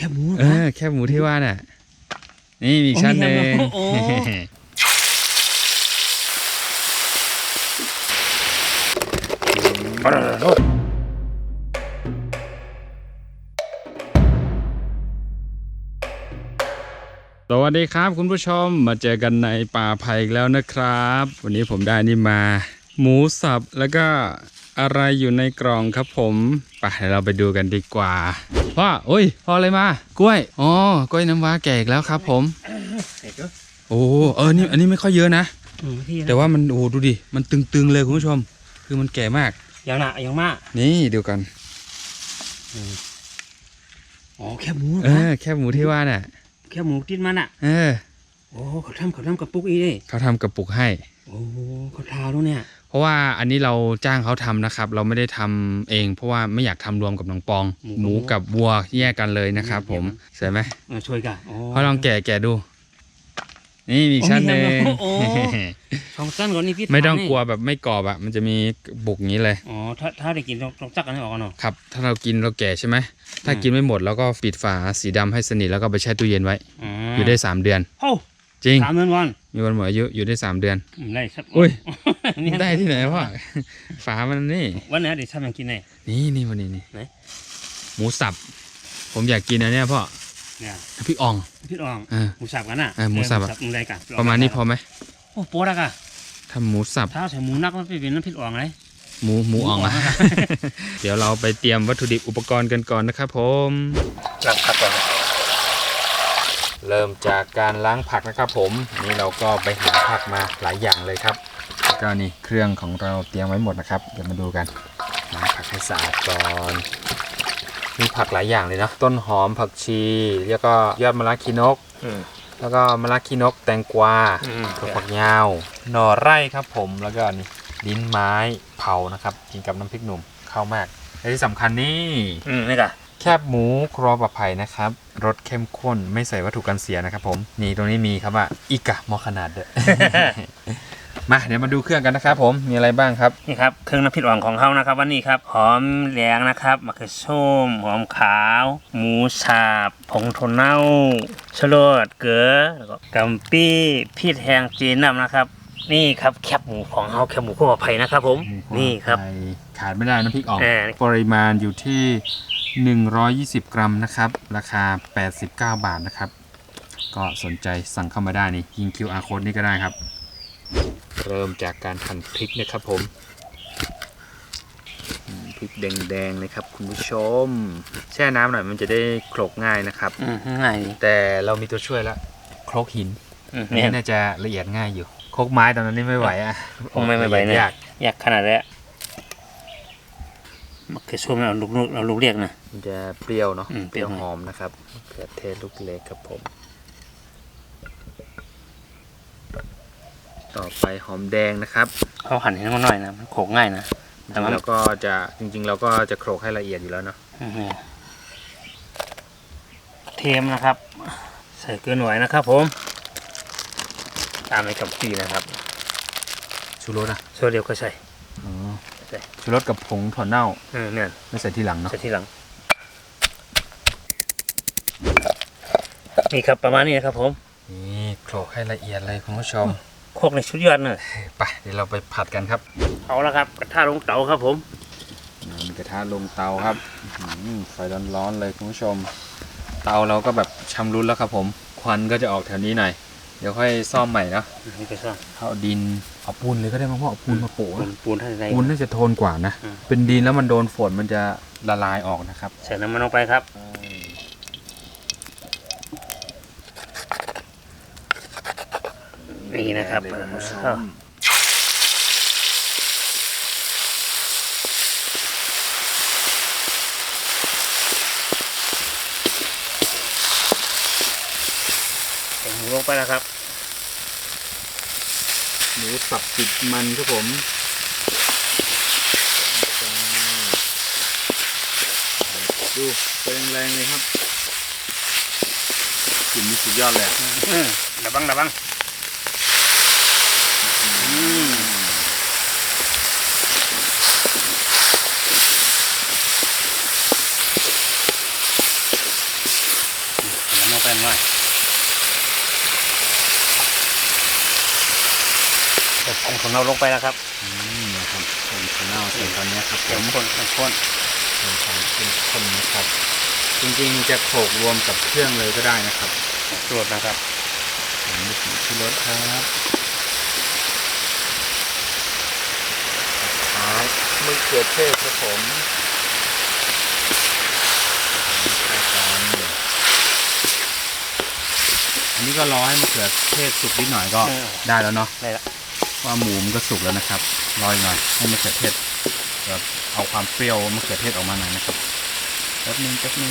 คบหมูเออแคบหมูที่ว่าน่ะ นี่มีอีกชั้นหนึ่งโอ้มีแคบหมูโอ้ สวัสดีครับคุณผู้ชมมาเจอกันในป่าไผ่อีกแล้วนะครับ วันนี้ผมได้นี่มา หมูสับแล้วก็อะไรอยู่ในกล่องครับผมไปเดี๋ยวเราไปดูกันดีกว่า พ่อโอ้ยพ่ออะไรมากล้วยอ๋อกล้วยน้ำว้าแก่อีกแล้วครับ ผมเด็กก็โอ้เออนี่อันนี้ไม่ค่อยเยอะนะอืมพี่แต่ว่ามันโอ้ดูดิมันตึงๆเลยคุณผู้ชม คือมันแก่มากยังหนายังมาก นี่เดียวกันอ๋อแคบหมูเออแคบหมูที่ว่าน่ะ แคบหมูติดมันอะ เออโอ้เขาทำเขาทำกระปุกอีเด้เขาทำกระปุกให้โอ้เขาทาแล้วเนี่ย เพราะว่าอันนี้เราจ้างเขาทำนะครับ เราไม่ได้ทำเอง เพราะว่าไม่อยากทำรวมกับน้องปอง หมูกับวัวแยกกันเลยนะครับ ผมใช่ไหมเออช่วยกันโอ้พอลองแกะแกะดู นี่มีอีกชั้นหนึ่งโอ้ช่องสั้นก่อนนี่พี่ไม่ต้องทานี่กลัวแบบไม่กรอบอะมันจะมีบุกอย่างนี้เลยอ๋อถ้าถ้าได้กินต้องต้องจักกันให้ออกก่อนเนาะครับ ถ้าเรากินเราแก่ใช่ไหมถ้าอืมกินไม่หมดเราก็ปิดฝาสีดำให้สนิทแล้วก็ไปแช่ตู้เย็นไว้ อยู่ได้3เดือนโอ้ จริงสามเดือนวันมีวันหมดอายุอยู่ได้3เดือนอืมได้สักอุ้ยนี่ได้ที่ไหนพ่อฝามันนี่ วันไหนี้เดี๋ยวทำยังกินไงนี่นี่วันนี้นี่ไหนหมูสับ ผมอยากกินอันเนี้ยพ่อเนี่ยพี่อ่องพี่อ่องเออหมูสับกันน่ะเออหมูสับอะหมูได้กันประมาณนี้พอไหมโอ้โปรดักอะทำหมูสับถ้าใส่หมูนักมันเป็นน้ำพริกอ่องเลยหมูหมูอ่องอะหมูอ่องอะเดี๋ยวเราไปเตรียมวัตถุดิบอุปกรณ์กันก่อนนะครับผมรับครับก่อน เริ่มจากการล้างผักนะครับ ผมนี่เราก็ไปหาผักมาหลายอย่างเลยครับแล้วก็นี่เครื่องของเราเตรียมไว้หมดนะครับเดี๋ยวมาดูกันล้างผักให้สะอาดก่อนมีผักหลายอย่างเลยเนาะต้นหอมผักชี แล้วก็ยอดมะระคีนกอืมแล้วก็มะระคีนกแตงกวาอืมถั่วฝักยาว หน่อไร่ครับผมแล้วก็นี่ลิ้นไม้เผานะครับกินกับน้ำพริกหนุ่มเข้ามากและที่สำคัญนี่อืมนี่กะ แคบหมูครอปลอดภัยนะครับรสเข้มข้นไม่ใส่วัตถุกันเสียนะครับผมนี่ตรงนี้มีครับว่าอีกะมอขนาดเด้อ มาเดี๋ยวมาดูเครื่องกันนะครับผมมีอะไรบ้างครับ นี่ครับเครื่องน้ำพริกอ่องของเขานะครับวันนี้ครับหอมแดงนะครับมะเขือส้มหอมขาว หมูสับผงถั่วเน่าชะโลดเกลือแล้วก็กัมปี้พริกแห้งจีนน้ำนะครับ นี่ครับแคบหมูของเขาแคบหมูขั้วไผ่นะครับผม นี่ครับ ไข่ขาดไม่ได้น้ำพริกอ่องเออ ปริมาณอยู่ที่ 120 กรัมนะครับ ราคา 89 บาทนะครับ ก็สนใจสั่งเข้ามาได้นี่ยิง QR code นี่ก็ได้ครับ เริ่มจากการหั่นพริกนะครับผมอืมพริกแดงๆนะครับคุณผู้ชม แช่น้ำหน่อยมันจะได้โขลกง่ายนะครับอืมง่ายดีแต่เรามีตัวช่วยแล้วโครกหินอืมอันเนี่นี้ยน่าจะละเอียดง่ายอยู่โครกไม้ตอนนั้นนี่ไม่ไหวอะคงไม่ไม่ไหวละเนี่เอียยดยากอยากขนาดนี้ มะเขือส้มเราลูกลูกเราลูกเรียกนะ มันจะเปรี้ยวเนาะอืมเปรี้ยวเปรี้ยว หอมนะครับมะเขือเทศลูกเล็กครับผม ต่อไปหอมแดงนะครับเขาหั่นให้มันหน่อยนะมันโขกง่ายนะ แต่ว่า แล้วก็จะจริง ๆ เราก็จะโขลกให้ละเอียดอยู่แล้วเนาะอืมเนี่ยเทมนะครับ ใส่เกลือหน่อยนะครับ ผม ตามไปกับปีนะครับ ชูรสอะ ส่วนเดียวก็ใส่อ๋อใส่ ชูรสกับผงถั่วเน่าเออเนี่ยไม่ใส่ที่หลังเนาะใส่ทีหลัง นี่ครับประมาณนี้นะครับผม นี่โขลกให้ละเอียดเลยคุณผู้ชมโคกในชุดยอดเลยไปเดี๋ยวเราไปผัดกันครับ เอาละครับกระทะลงเตาครับผมมีกระทะลงเตาครับอื้อหือไฟร้อนๆเลยคุณผู้ชม เตาเราก็แบบชำรุดแล้วครับผม ควันก็จะออกแถวนี้หน่อย เดี๋ยวค่อยซ่อมใหม่เนาะนี่ก็ซ่อมเอาดินเอาปูนเลยก็ได้มั้งพ่อเอาปูนมาโปะปูนปูนท่านใดปูนน่าจะโทนกว่านะ อืม เป็นดินแล้วมันโดนฝนมันจะละลายออกนะครับ ใส่น้ำมันลงไปครับนี่นะครับเดี๋ยวณผู้ชเออ ม ใส่หมูลง ไปแล้วครับ หมูสับติดมันครับผมดูไฟแรงๆเลยครับกลิ่นนี่สุดยอดเลยอะอืมระวังระวังอืม งไปหน่อยแต่ผง ของเราลงไปแล้วครับอืมนะครับผมชแนลเสร็จตอนนี้ครับผเดี๋ยวมคนคนคนเป็นของเป็นคนนะครับ จริงๆจะโขลกรวมกับเครื่องเลยก็ได้นะครับตรวจนะครับผมมีสีชูรสครับท้ายมะเขือเทศครับผมใส่กันอันนี้ก็รอให้มะเขือเทศสุกนิดหน่อยก็เออได้แล้วเนาะ ได้ละ ว่าหมูมันก็สุกแล้วนะครับรออีกหน่อยให้มะเขือเทศแบบเอาความเปรี้ยวมะเขือเทศออกมาหน่อยนะครับแป๊บนึงแป๊บนึง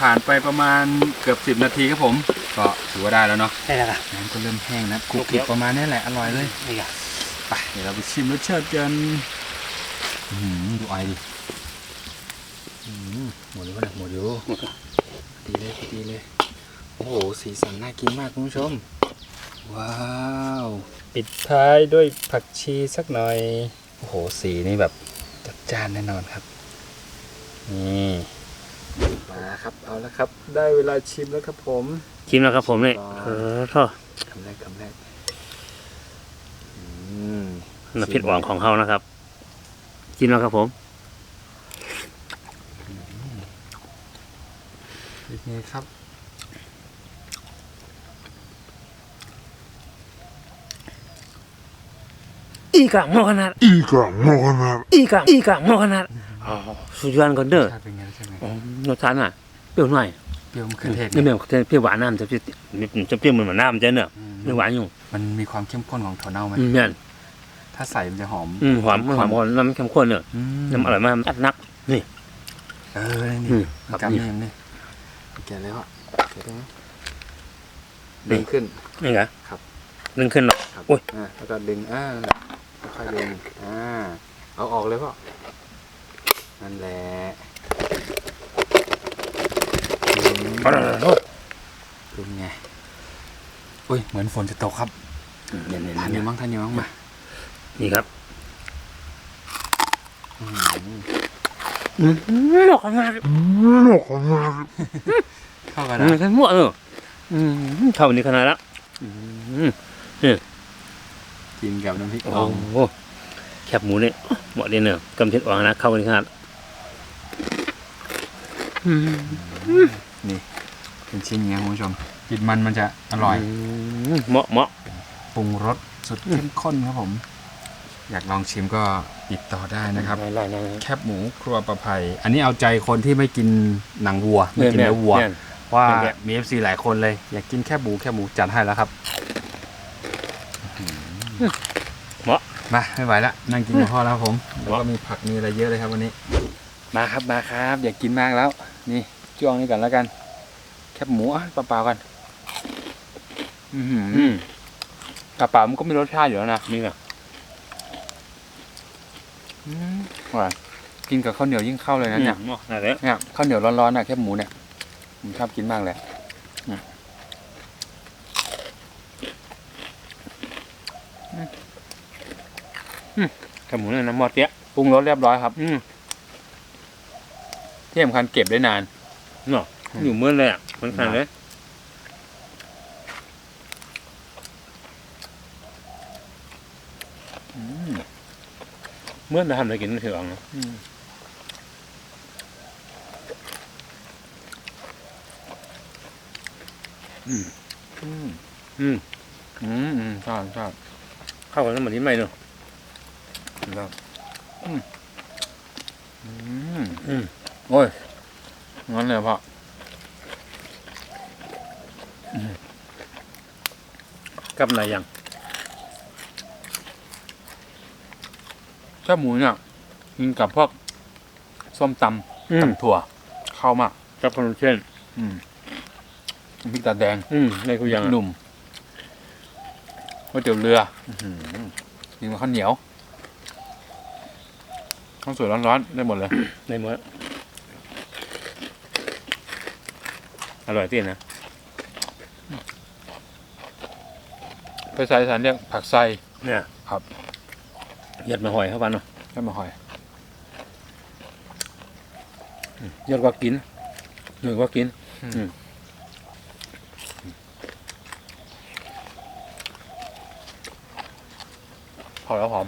ผ่านไปประมาณเกือบสิบ10นาทีครับผม ก็ถือว่าได้แล้วเนาะได้แล้วครับน้ำก็เริ่มแห้งนะคลุคลุกกคเดี๋ลิยวประมาณนี้แหละอร่อยเลยนี่ครับ ไปเดี๋ยวเราไปชิมรสชาติกันอื้อหือดูไอดิอื้อหือหมดเลยวะเนี่ยหมดอยู่หมดแล้วดีเลยดีเลย โอ้โห สีสันน่ากินมากคุณผู้ชม ว้าว ปิดท้ายด้วยผักชีสักหน่อย โอ้โห สีนี่แบบจัดจ้านแน่นอนครับ นี่มาครับ เอาแล้วครับ ได้เวลาชิมแล้วครับผม ชิมแล้วครับผมเนี่ยอ๋อเออท่อคำแรกคำแรกอืม น้ำพริกหวานของเขานะครับชิมแล้วครับผมเป็นไงครับอีกะหมอขนาด Iga Mohamed. อีกะอีกะหมอขนาดอ๋อสุดยอดก่อนเด้อชาติเป็นไงใช่ไหมอ๋อรสชาติน่ะเปรี้ยวหน่อยเปรี้ยวมะเขือเทศนี่เปรี้ยวเปรี้ยวหวานน้ำจะเปรี้ยวจะเปรี้ยวเหมือนน้ำจะเนอะอืมไม่หวานอยู่มันมีความเข้มข้นของถั่วเน่าไหมอืมเนี่ย ถ้าใส่มันจะหอม อืมหอมหอมหอมน้ำเข้มข้นเนอะอืมน้ำอร่อยมากอัดนักนี่ เอออืนี่มครับกำนี่นี่นี่แกะแล้วอะแกะได้ไหมดึงขึ้นนี่ไงครับ ดึงขึ้นหรอกครับโอ้ยอ่าแล้วก็ดึงอ่านั่นแหละค่อยๆดึงอ่าเอาออกเลยพ่อนั่นแหละอืมเป็นไงอุ้ยเหมือนฝนจะตกครับเนี่ยเนี่ยทานอเนี่ยู่ยมั้งทานอยู่มั้งมา นี่ครับอื้อหืออืมหลอกขนาด Nog een maar. เข้ากันอืมนะฉันมั่วเอออืมเข้านี่ขนาดละอืมกินกับน้ำพริกโอ้อ่องโหแคบหมูเนี่ยเหมาะเลยเนอะกำเพชรอ่อนนะเข้านี่ขนาดอืมนี่เป็นชิ้นอย่างเงี้ยคุณผู้ชมกินมันมันจะอร่อยมเหมาะเหมาะปรุงรสสุดเข้มข้นครับผม อยากลองชิมก็ติดต่อได้นะครับได้ได้ได้ แคบหมูครัวประภัย อันนี้เอาใจคนที่ไม่กินหนังวัว ไม่กินเนื้อวัวเนี่ยว่าเนี่ย มี FC หลายคนเลย อยากกินแคบหมูแคบหมูจัดให้แล้วครับ เหมาะ มาไม่ไหวละนั่งกินกับพ่อแล้วครับผมแล้วก็มีผักมีอะไรเยอะเลยครับวันนี้ มาครับมาครับ อยากกินมากแล้ว นี่จ้วงนี่ก่อนแล้วกัน แคบหมูอะเปล่าๆกันอือหืออืมเปล่าๆมันก็มีรสชาติอยู่แล้วนะ นี่ไง อืมอร่อยกินกับข้าวเหนียวยิ่งเข้าเลยนะเนี่ยเหมาะนั่นแหละเนี่ยข้าวเหนียวร้อนๆน่ะแคบหมูเนี่ยผมชอบกินมากเลยอืมแคบหมูเนี่ยน้ำมอดเตี้ยปรุงรสเรียบร้อยครับ อืมที่สำคัญเก็บได้นานเนาะอยู่เมื่อเลยอะเหมือนกันเลย เมื่อเราทำอะไรกินไม่ถือเอาเนาะอืม อืม อืม อืมชอบชอบเข้ากันแล้วเหมือนที่ไม่เนาะแล้วอืม อืม อืม โอ้ย งั้นเลยพ่อกับอะไรยัง แคบหมูเนี่ยกินกับพวกส้มตอืำมตำถั่ว เข้ามากกับขนมเส้นอืมน้ำพริกตาแดง อืมในกูยังหนุ่มก๋วยเตี๋ยวเรืออื้อหือกินกับข้าวเหนียวข้าวสวยร้อนๆได้หมดเลยในเมื่ออร่อยที่นะภาษาอีสานเรียกผักไซเนี่ยครับ ยัดมาหอยเข้าไปเนาะแค่มาหอยยัดกว่ากินหนึ่งกว่ากินหอยแล้วหอม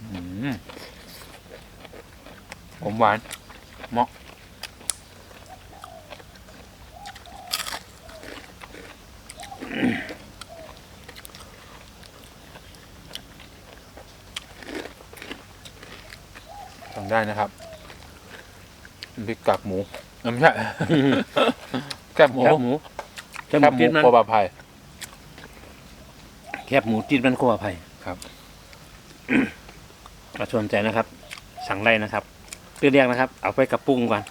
อืมผมหวานเหมาะสั่งได้ นะครับน้ำพริกกากหมูเอ้ยไม่ใช่ แคบหมูแคบหมูแคบหแคมูบหมูติดมันโคบาภัยแคบหมูติดมันโคอภัยครับมาชวนใจนะครับ สั่งได้นะครับเรียกนะครับ เอาไปกระปุ้งก่อน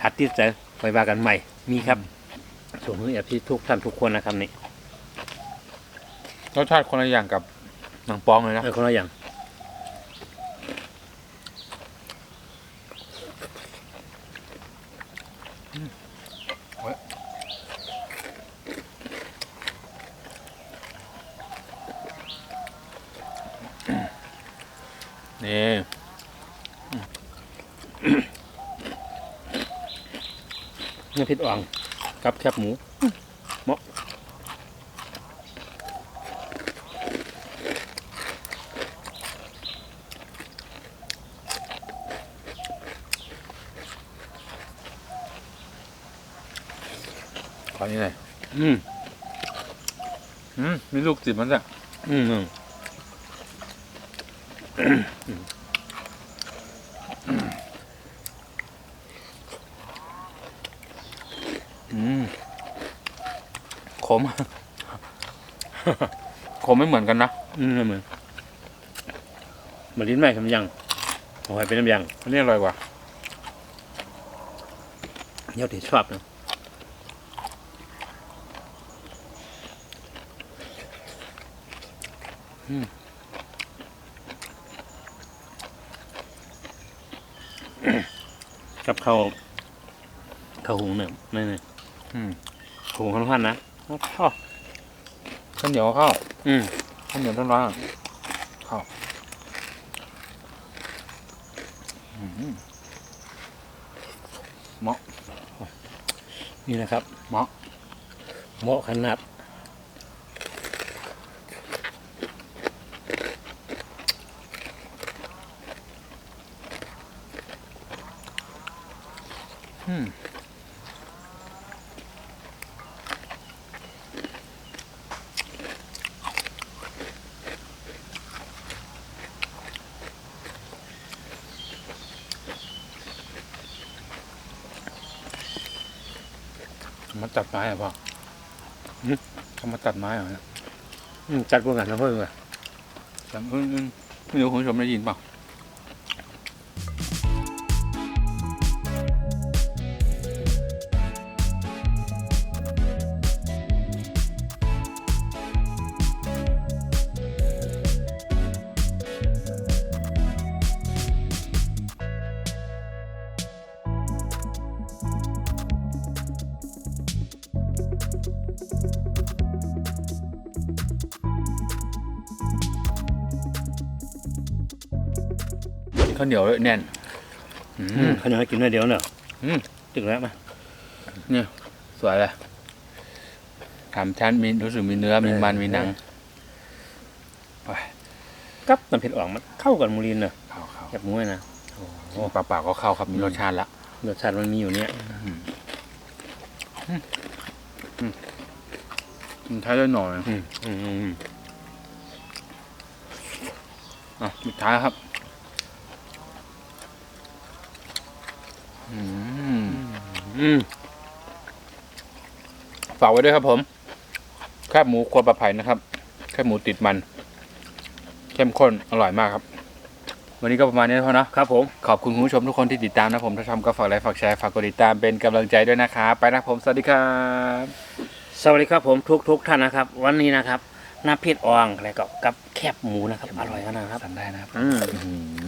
ถัดติดใจไปว่ากันใหม่ มีครับส่วนมือแอบที่ทุกท่านทุกคนนะครับนี่รสชาติคนละอย่างกับหนังปองเลยนะเออคนละอย่าง นี่ เนื้อพริกอ่องกับแคบหมูเหมาะขอนี้หน่อยอืมอืมมีลูกจิบมันจ้ะอืมอืม ขมขมไม่เหมือนกันนะอืมเหมือนเหมือนลิ้นแม่คำยังหอยเป็นน้ำยังอันนี้อร่อยกว่าเยอะที่ชอบนะอืมกับข้าวข้าวหุงเนี่ยนี่นี่อืมหุงข้าวพันนะ ชอบข้าวเหนียวกับข้าวอืมข้าวเหนียวร้อนๆข้าวอืมนี่นะครับเหมาะเหมาะขนาดอืม ตัดไม้เหรอพ่อเขามาตัดไม้เหรอเนี่ยอืมจัดพวกกันนะเพื่อนว่ะแต่อืมอืมไม่รู้คุณผู้ชมได้ยินเปล่า ข้าวเหนียวด้วยแน่นอือืมมขนาดกินได้เดียวเนอะอืมตึกแล้วมาเนี่ยสวยเลยสามชั้นมีรู้สึกมีเนื้อมีมันมีหนังกับน้ำเผ็ดอ่องมันเข้ากันมูลินเนอะเข้าเข้าแบบมุ้ยนะโอ้เปล่าๆก็เข้าครับมีรสชาติละรสชาติมันมีอยู่เนี่ยกินท้ายด้วยหน่อยอืมอืมอืมอะสุดท้ายครับ ฝากไว้ด้วยครับผมแคบหมูครัวปลาไผ่นะครับแคบหมูติดมัน เข้มข้นอร่อยมากครับ วันนี้ก็ประมาณนี้เท่านะครับผม ขอบคุณคุณผู้ชมทุกคนที่ติดตามนะผม ถ้าชอบก็ฝากไลค์ฝากแชร์ฝากกดติดตามเป็นกำลังใจด้วยนะครับไปนะผมสวัสดีครับ สวัสดีครับผมทุกทุกท่านนะครับ วันนี้นะครับน้ำเผ็ดอ่องอะไรก็กับแคบหมูนะครับอร่อยขนาดครับสั่งได้นะครับอืมอื้อหือ